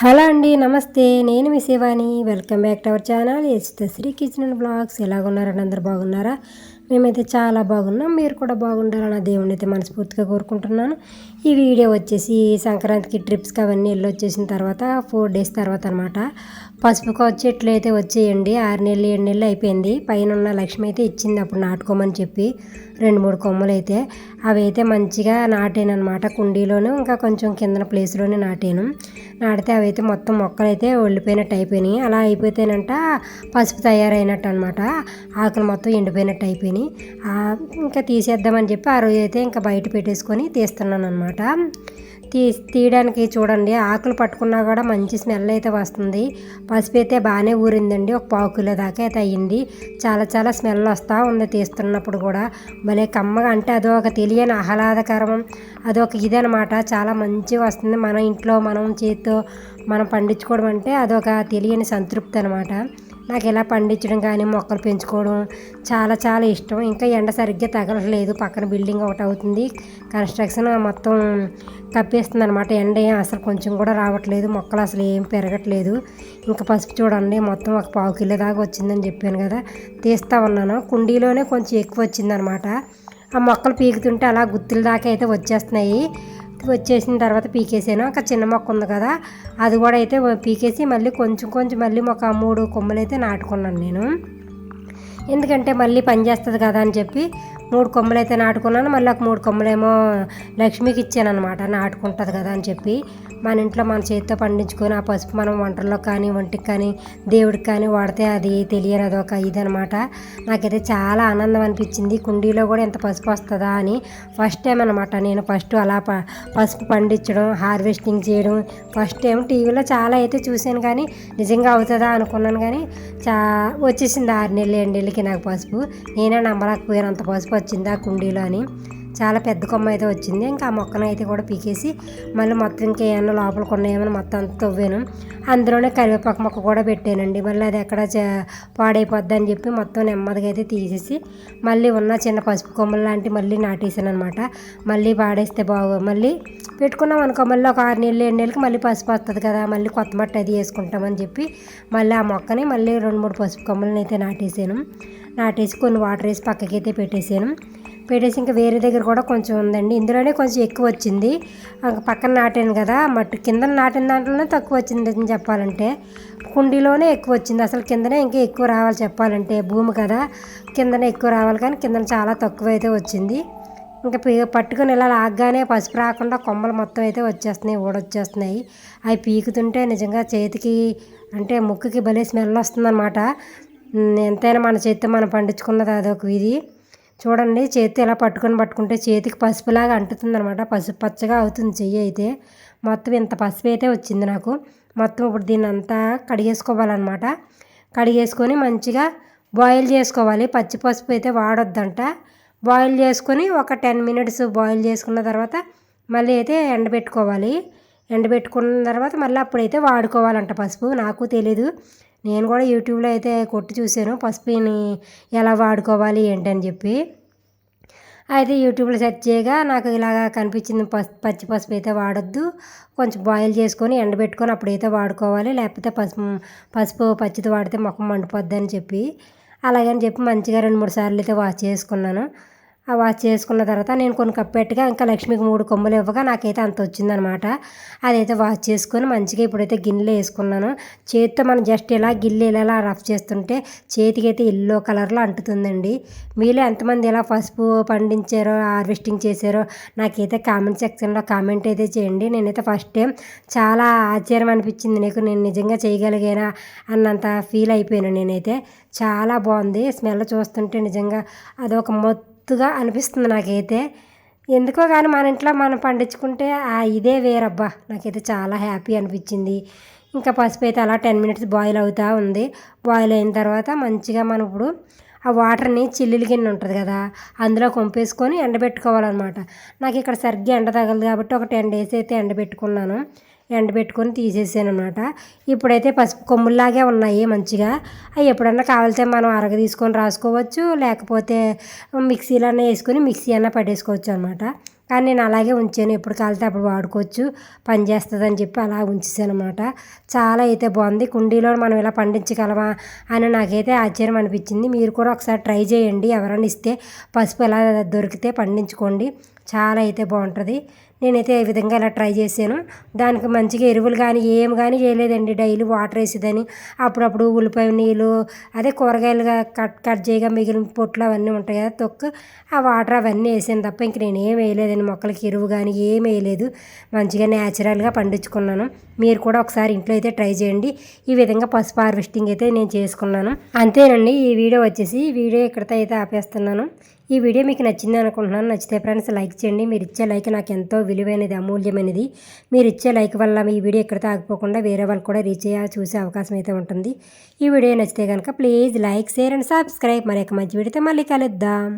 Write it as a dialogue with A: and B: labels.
A: Hello అండి నమస్తే. నేను మీ Shivani. Welcome back to our channel. Sri kitchen and blogs ఎలాగున్నారండి? అందరు బాగున్నారా? మేమైతే చాలా బాగున్నాం. మీరు కూడా బాగుండాలని దేవుని అయితే మనస్ఫూర్తిగా కోరుకుంటున్నాను. ఈ వీడియో వచ్చేసి సంక్రాంతికి ట్రిప్స్కి అవన్నీ వెళ్ళి వచ్చేసిన తర్వాత ఫోర్ డేస్ తర్వాత అనమాట పసుపు చెట్లు అయితే వచ్చేయండి. ఆరు నెలలు ఏడు నెలలు అయిపోయింది. పైన ఉన్న లక్ష్మి అయితే ఇచ్చింది అప్పుడు నాటుకోమని చెప్పి రెండు మూడు కొమ్మలు అయితే అవి అయితే మంచిగా నాటాను అనమాట కుండీలోనూ ఇంకా కొంచెం కిందన ప్లేస్లోనే నాటాను. నాటితే అవి అయితే మొత్తం మొక్కలు అయితే ఒళ్ళిపోయినట్టు అయిపోయినాయి. అలా అయిపోతేనంట పసుపు తయారైనట్టు అనమాట ఆకులు మొత్తం ఎండిపోయినట్టు అయిపోయినాయి. ఇంకా తీసేద్దామని చెప్పి ఆ రోజు అయితే ఇంకా బయట పెట్టేసుకొని తీస్తున్నాను అనమాట తీ తీయడానికి చూడండి. ఆకులు పట్టుకున్నా కూడా మంచి స్మెల్ అయితే వస్తుంది. పసుపు అయితే బాగానే ఊరిందండి. ఒక పావు కిలో దాకా అయితే అయ్యింది. చాలా చాలా స్మెల్ వస్తూ ఉంది తీస్తున్నప్పుడు కూడా. భలే కమ్మగా అంటే అదొక తెలియని ఆహ్లాదకరం అదొక ఇదనమాట చాలా మంచిగా వస్తుంది. మన ఇంట్లో మనం చేతితో మనం పండించుకోవడం అంటే అదొక తెలియని సంతృప్తి అనమాట నాకు ఇలా పండించడం కానీ మొక్కలు పెంచుకోవడం చాలా చాలా ఇష్టం. ఇంకా ఎండ సరిగ్గా తగలట్లేదు. పక్కన బిల్డింగ్ ఒకటి అవుతుంది. కన్స్ట్రక్షన్ మొత్తం కప్పేస్తుంది అనమాట ఎండ ఏం అసలు కొంచెం కూడా రావట్లేదు. మొక్కలు అసలు ఏం పెరగట్లేదు. ఇంకా పసుపు చూడండి. మొత్తం ఒక పావు కిలో దాకా వచ్చిందని చెప్పాను కదా. తీస్తా ఉన్నాను. కుండీలోనే కొంచెం ఎక్కువ వచ్చిందనమాట ఆ మొక్కలు పీకుతుంటే అలా గుత్తుల దాకా అయితే వచ్చేస్తున్నాయి. వచ్చేసిన తర్వాత పీకేసాను. ఒక చిన్న మొక్క ఉంది కదా అది కూడా అయితే పీకేసి మళ్ళీ కొంచెం కొంచెం మళ్ళీ ఒక మూడు కొమ్మలు అయితే నాటుకున్నాను నేను. ఎందుకంటే మళ్ళీ పని చేస్తుంది కదా అని చెప్పి మూడు కొమ్మలు అయితే నాటుకున్నాను. మళ్ళీ ఒక మూడు కొమ్మలేమో లక్ష్మికి ఇచ్చాను అనమాట నాటుకుంటుంది కదా అని చెప్పి మన ఇంట్లో మన చేతితో పండించుకొని ఆ పసుపు మనం వంటల్లో కానీ వంటికి కానీ దేవుడికి కానీ వాడితే అది తెలియని అదొక ఇదనమాట నాకైతే చాలా ఆనందం అనిపించింది. కుండీలో కూడా ఎంత పసుపు వస్తుందా అని ఫస్ట్ టైం అనమాట నేను ఫస్ట్ అలా ప పసుపు పండించడం హార్వెస్టింగ్ చేయడం ఫస్ట్ టైం. టీవీలో చాలా అయితే చూశాను కానీ నిజంగా అవుతుందా అనుకున్నాను కానీ చా వచ్చేసింది ఆరు నెలలు ఏడు నెలలకి నాకు పసుపు. నేనే నమ్మలేకపోయాను అంత పసుపు వచ్చింది ఆ కుండీలో అని. చాలా పెద్ద కొమ్మ అయితే వచ్చింది. ఇంకా ఆ మొక్కను అయితే కూడా పీకేసి మళ్ళీ మొత్తం ఇంకా ఏమైనా లోపల కొన్నాయేమో మొత్తం అంత తవ్వాను. అందులోనే కరివేపాకు మొక్క కూడా పెట్టానండి. మళ్ళీ అది ఎక్కడ పాడైపోద్ది అని చెప్పి మొత్తం నెమ్మదిగా అయితే తీసేసి మళ్ళీ ఉన్న చిన్న పసుపు కొమ్మలు లాంటి మళ్ళీ నాటేసాను అనమాట మళ్ళీ పాడేస్తే బాగు మళ్ళీ పెట్టుకున్నాం అనుకో మళ్ళీ ఒక ఆరు నెలలు ఏడు నెలలకి మళ్ళీ పసుపు వస్తుంది కదా మళ్ళీ కొత్త మట్టి అది వేసుకుంటామని చెప్పి మళ్ళీ ఆ మొక్కని మళ్ళీ రెండు మూడు పసుపు కొమ్మలను అయితే నాటేసాను నాటేసి కొన్ని వాటర్ వేసి పక్కకైతే అయితే పెట్టేసాను. పెట్టేసి ఇంకా వేరే దగ్గర కూడా కొంచెం ఉందండి. ఇందులోనే కొంచెం ఎక్కువ వచ్చింది. పక్కన నాటాను కదా మట్టు కింద నాటిన దాంట్లోనే తక్కువ వచ్చింది అని చెప్పాలంటే. కుండీలోనే ఎక్కువ వచ్చింది. అసలు కిందనే ఇంకా ఎక్కువ రావాలి చెప్పాలంటే. భూమి కదా కిందనే ఎక్కువ రావాలి కానీ కింద చాలా తక్కువ అయితే వచ్చింది. ఇంకా పట్టుకుని ఇలా లాగ్గానే పసుపు రాకుండా కొమ్మలు మొత్తం అయితే వచ్చేస్తున్నాయి ఊడొచ్చేస్తున్నాయి. అవి పీకుతుంటే నిజంగా చేతికి అంటే ముక్కుకి భలే స్మెల్ వస్తుందన్నమాట. ఎంతైనా మన చేతితో మనం పండించుకున్నది అదొక ఇది. చూడండి చేతి ఇలా పట్టుకొని పట్టుకుంటే చేతికి పసుపులాగా అంటుతుంది అనమాట పసుపు పచ్చగా అవుతుంది చెయ్యి అయితే. మొత్తం ఇంత పసుపు అయితే వచ్చింది నాకు. మొత్తం ఇప్పుడు దీన్ని అంతా కడిగేసుకోవాలన్నమాట. కడిగేసుకొని మంచిగా బాయిల్ చేసుకోవాలి. పచ్చి పసుపు అయితే వాడొద్దంట. బాయిల్ చేసుకొని ఒక టెన్ మినిట్స్ బాయిల్ చేసుకున్న తర్వాత మళ్ళీ అయితే ఎండబెట్టుకోవాలి. ఎండబెట్టుకున్న తర్వాత మళ్ళీ అప్పుడైతే వాడుకోవాలంట పసుపు. నాకు తెలీదు. నేను కూడా యూట్యూబ్లో అయితే కొట్టి చూశాను. పసుపుని ఎలా వాడుకోవాలి ఏంటని చెప్పి. అయితే యూట్యూబ్లో సెర్చ్ చేయగా నాకు ఇలాగా కనిపించింది పసు పచ్చి పసుపు అయితే వాడొద్దు. కొంచెం బాయిల్ చేసుకొని ఎండబెట్టుకొని అప్పుడైతే వాడుకోవాలి. లేకపోతే పసుపు పసుపు పచ్చిది వాడితే మొఖం మండిపోద్ది అని చెప్పి. అలాగని చెప్పి మంచిగా రెండు మూడు సార్లు అయితే వాష్ చేసుకున్నాను. ఆ వాష్ చేసుకున్న తర్వాత నేను కొన్ని కప్పెట్టుగా ఇంకా లక్ష్మికి మూడు కొమ్మలు ఇవ్వగా నాకైతే అంత వచ్చిందనమాట. అదైతే వాష్ చేసుకొని మంచిగా ఇప్పుడైతే గిన్నెలో వేసుకున్నాను. చేతితో మనం జస్ట్ ఇలా గిన్నె ఇలా రఫ్ చేస్తుంటే చేతికైతే ఎల్లో కలర్లో అంటుతుందండి. మీలో ఎంతమంది ఇలా పసుపు పండించారో హార్వెస్టింగ్ చేశారో నాకైతే కామెంట్ సెక్షన్లో కామెంట్ అయితే చేయండి. నేనైతే ఫస్ట్ టైం చాలా ఆశ్చర్యం అనిపించింది నీకు నేను నిజంగా చేయగలిగానా అన్నంత ఫీల్ అయిపోయాను నేనైతే. చాలా బాగుంది స్మెల్ చూస్తుంటే నిజంగా అదొక మొత్తం మస్తుగా అనిపిస్తుంది నాకైతే. ఎందుకో కానీ మన ఇంట్లో మనం పండించుకుంటే ఆ ఇదే వేరబ్బా. నాకైతే చాలా హ్యాపీ అనిపించింది. ఇంకా పసుపు అయితే అలా టెన్ మినిట్స్ బాయిల్ అవుతూ ఉంది. బాయిల్ అయిన తర్వాత మంచిగా మనం ఇప్పుడు ఆ వాటర్ని చిల్లులు గిన్నె ఉంటుంది కదా అందులో కొంపేసుకొని ఎండబెట్టుకోవాలన్నమాట. నాకు ఇక్కడ సరిగ్గా ఎండ తగలదు కాబట్టి ఒక టెన్ డేస్ అయితే ఎండబెట్టుకున్నాను. ఎండబెట్టుకొని తీసేసాను అనమాట ఇప్పుడైతే పసుపు కొమ్ముల్లాగే ఉన్నాయి మంచిగా. అవి ఎప్పుడన్నా కావాలితే మనం అరగ తీసుకొని రాసుకోవచ్చు లేకపోతే మిక్సీలో వేసుకొని మిక్సీ అన్న పట్టేసుకోవచ్చు అనమాట కానీ నేను అలాగే ఉంచాను. ఎప్పుడు కాలితే అప్పుడు వాడుకోవచ్చు. పని చేస్తుందని చెప్పి అలా ఉంచేసాను అనమాట చాలా అయితే బాగుంది. కుండీలో మనం ఇలా పండించగలమా అని నాకైతే ఆశ్చర్యం అనిపించింది. మీరు కూడా ఒకసారి ట్రై చేయండి. ఎవరైనా ఇస్తే పసుపు ఎలా దొరికితే పండించుకోండి. చాలా అయితే బాగుంటుంది. నేనైతే ఈ విధంగా ఇలా ట్రై చేశాను. దానికి మంచిగా ఎరువులు కానీ ఏం కానీ చేయలేదండి. డైలీ వాటర్ వేసేదని. అప్పుడప్పుడు ఉల్లిపాయ నీళ్ళు అదే కూరగాయలుగా కట్ కట్ చేయగా మిగిలిన పొట్లు అవన్నీ ఉంటాయి కదా తొక్కు ఆ వాటర్ అవన్నీ వేసాను తప్ప ఇంక నేను ఏం వేయలేదండి. మొక్కలకి ఎరువు కానీ ఏం వేయలేదు. మంచిగా న్యాచురల్గా పండించుకున్నాను. మీరు కూడా ఒకసారి ఇంట్లో అయితే ట్రై చేయండి. ఈ విధంగా పసుపు హార్వెస్టింగ్ అయితే నేను చేసుకున్నాను. అంతేనండి. ఈ వీడియో వచ్చేసి వీడియో ఇక్కడితో అయితే ఆపేస్తున్నాను. ఈ వీడియో మీకు నచ్చింది అనుకుంటున్నాను. నచ్చితే ఫ్రెండ్స్ లైక్ చేయండి. మీరు ఇచ్చే లైక్ నాకు ఎంతో విలువైనది అమూల్యమైనది. మీరు ఇచ్చే లైక్ వల్ల ఈ వీడియో ఎక్కడితో ఆగిపోకుండా వేరే వాళ్ళు కూడా రీచ్ అయ్యే చూసే అవకాశం అయితే ఉంటుంది. ఈ వీడియో నచ్చితే కనుక please like share and subscribe. మరి మంచి వీడియోతో మళ్ళీ కలుద్దాం.